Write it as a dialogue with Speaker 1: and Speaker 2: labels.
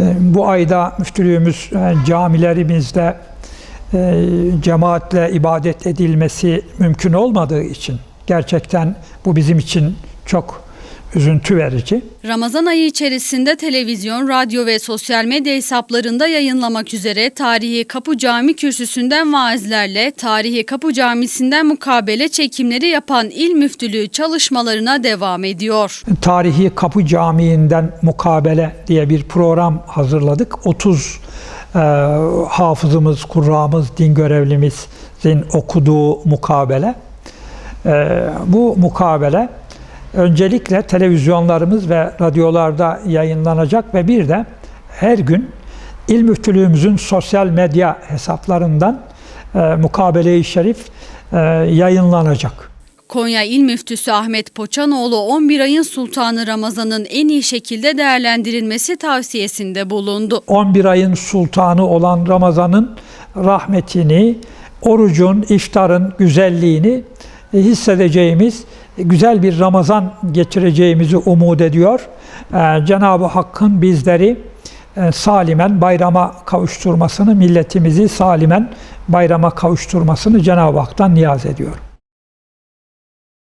Speaker 1: E, Bu ayda müftülüğümüz e, camilerimizde e, cemaatle ibadet edilmesi mümkün olmadığı için gerçekten bu bizim için çok üzüntü verici.
Speaker 2: Ramazan ayı içerisinde televizyon, radyo ve sosyal medya hesaplarında yayınlamak üzere Tarihi Kapı Cami kürsüsünden vaazlerle Tarihi Kapı Camisi'nden mukabele çekimleri yapan il müftülüğü çalışmalarına devam ediyor.
Speaker 1: Tarihi Kapı Camii'nden mukabele diye bir program hazırladık. 30 e, hafızımız, kurramız, din görevlimizin okuduğu mukabele. E, bu mukabele öncelikle televizyonlarımız ve radyolarda yayınlanacak ve bir de her gün İl Müftülüğümüzün sosyal medya hesaplarından e, mukabele-i şerif e, yayınlanacak.
Speaker 2: Konya İl Müftüsü Ahmet Poçanoğlu 11 ayın sultanı Ramazan'ın en iyi şekilde değerlendirilmesi tavsiyesinde bulundu.
Speaker 1: 11 ayın sultanı olan Ramazan'ın rahmetini, orucun, iftarın güzelliğini e, hissedeceğimiz güzel bir Ramazan geçireceğimizi umut ediyor. Ee, Cenab-ı Hakk'ın bizleri e, salimen bayrama kavuşturmasını, milletimizi salimen bayrama kavuşturmasını Cenab-ı Hak'tan niyaz ediyorum.